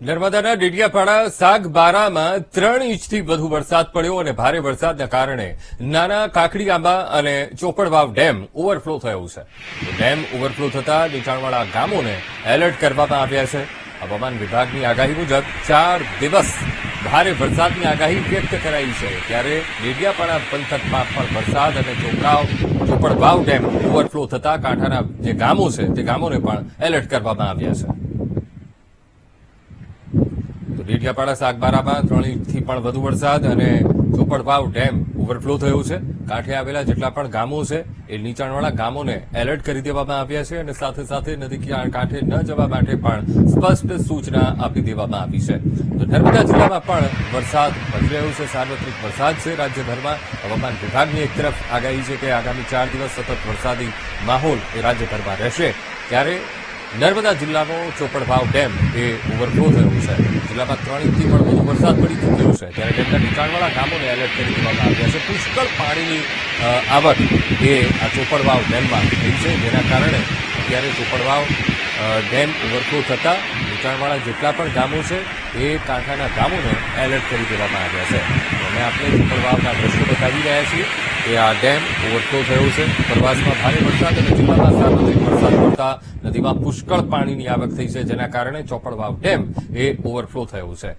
નર્મદાના ડેડિયાપાડા સાગબારામાં ત્રણ ઇંચથી વધુ વરસાદ પડ્યો અને ભારે વરસાદના કારણે નાના કાકડી આંબા અને ચોપડવાવ ડેમ ઓવરફ્લો થયો છે. ડેમ ઓવરફ્લો થતા નીચાણવાળા ગામોને એલર્ટ કરવામાં આવ્યા છે. હવામાન વિભાગની આગાહી મુજબ ચાર દિવસ ભારે વરસાદની આગાહી વ્યક્ત કરાઈ છે. ત્યારે ડેડિયાપાડા પંથકમાં પણ વરસાદ અને ચોપડાવ, ચોપડવાવ ડેમ ઓવરફ્લો થતા કાંઠાના જે ગામો છે, તે ગામોને પણ એલર્ટ કરવામાં આવ્યા છે. ડેડિયાપાડા સાગબારામાં ત્રણ ઇંચથી પણ વધુ વરસાદ અને ચોપડભાવ ડેમ ઓવરફ્લો થયો છે. કાંઠે આવેલા જેટલા પણ ગામો છે, એ નીચાણવાળા ગામોને એલર્ટ કરી દેવામાં આવ્યા છે અને સાથે સાથે નદી કાંઠે ન જવા માટે પણ સ્પષ્ટ સૂચના આપી દેવામાં આવી છે. તો નર્મદા જિલ્લામાં પણ વરસાદ વધી રહ્યો છે, સાર્વત્રિક વરસાદ છે. રાજ્યભરમાં હવામાન વિભાગની એક તરફ આગાહી છે કે આગામી ચાર દિવસ સતત વરસાદી માહોલ એ રાજ્યભરમાં રહેશે. ત્યારે નર્મદા જિલ્લાનો ચોપડભાવ ડેમ એ ઓવરફ્લો થયો છે. જિલ્લામાં ત્રણ ઇંચથી પણ વધુ વરસાદ પડી ચૂક્યો છે. ત્યારે ડેમના નીચાણવાળા ગામોને એલર્ટ કરી દેવામાં આવ્યા છે. પુષ્કળ પાણીની આવક એ આ ચોપડવાવ ડેમમાં થઈ છે. જેના કારણે અત્યારે ચોપડવાવ ડેમ ઓવરફ્લો થતા નીચાણવાળા જેટલા પણ ગામો છે એ કાંઠાના ગામોને એલર્ટ કરી દેવામાં આવ્યા છે. અને આપણે ચોપડવાવના દ્રશ્યો બતાવી રહ્યા છીએ. કે આ ડેમ ઓવરફ્લો થયો છે. પ્રવાસમાં ભારે વરસાદ અને જિલ્લામાં સાર્વત્રિક વરસાદ પડતા નદીમાં પુષ્કળ પાણીની આવક થઈ છે, જેના કારણે ચોપડવાવ ડેમ એ ઓવરફ્લો થયો છે.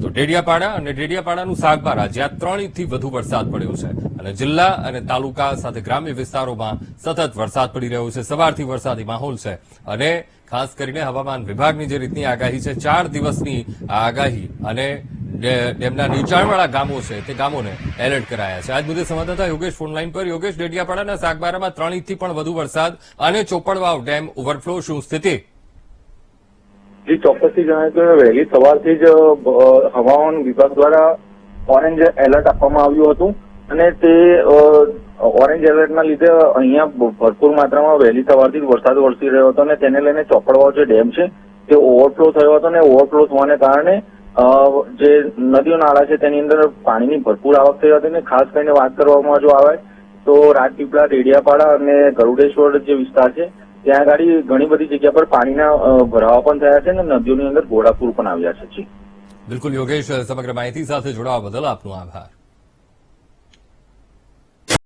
તો ડેડિયાપાડા અને ડેડિયાપાડાનું સાગબારા, જ્યાં ત્રણથી વધુ વરસાદ પડ્યો છે અને જિલ્લા અને તાલુકા સાથે ગ્રામ્ય વિસ્તારોમાં સતત વરસાદ પડી રહ્યો છે, સવારથી વરસાદી માહોલ છે અને ખાસ કરીને હવામાન વિભાગની જે રીતની આગાહી છે, ચાર દિવસની આ આગાહી અને ડેમના નીચાણવાળા ગામો છે, તે ગામોને એલર્ટ કરાયા છે. આજ મુદ્દે સંવાદદાતા યોગેશ ફોનલાઈન પર. યોગેશ, ડેડિયાપાડાના સાગબારામાં ત્રણ ઇંચથી પણ વધુ વરસાદ અને ચોપડવાવ ડેમ ઓવરફ્લો શું સ્થિતિ? જી, ચોક્કસથી જણાય કે વહેલી સવારથી જ હવામાન વિભાગ દ્વારા ઓરેન્જ એલર્ટ આપવામાં આવ્યું હતું અને તે ઓરેન્જ એલર્ટના લીધે અહીંયા ભરપૂર માત્રામાં વહેલી સવારથી વરસાદ વરસી રહ્યો હતો અને તેને લઈને ચોપડવાવ જે ડેમ છે, તે ઓવરફ્લો થયો હતો અને ઓવરફ્લો થવાને કારણે જે નદીઓ નાળા છે, તેની અંદર પાણીની ભરપૂર આવક થઈ હતી અને ખાસ કરીને વાત કરવામાં જો આવે તો રાજપીપળા રેડિયાપાડા અને ગરુડેશ્વર જે વિસ્તાર છે, ત્યાં આગળ ઘણી બધી જગ્યા પર પાણીના ભરાવા પણ થયા છે અને નદીઓની અંદર ઘોડાપૂર પણ આવ્યા છે. બિલકુલ યોગેશ, સમગ્ર માહિતી સાથે જોડાવા બદલ આપનો આભાર.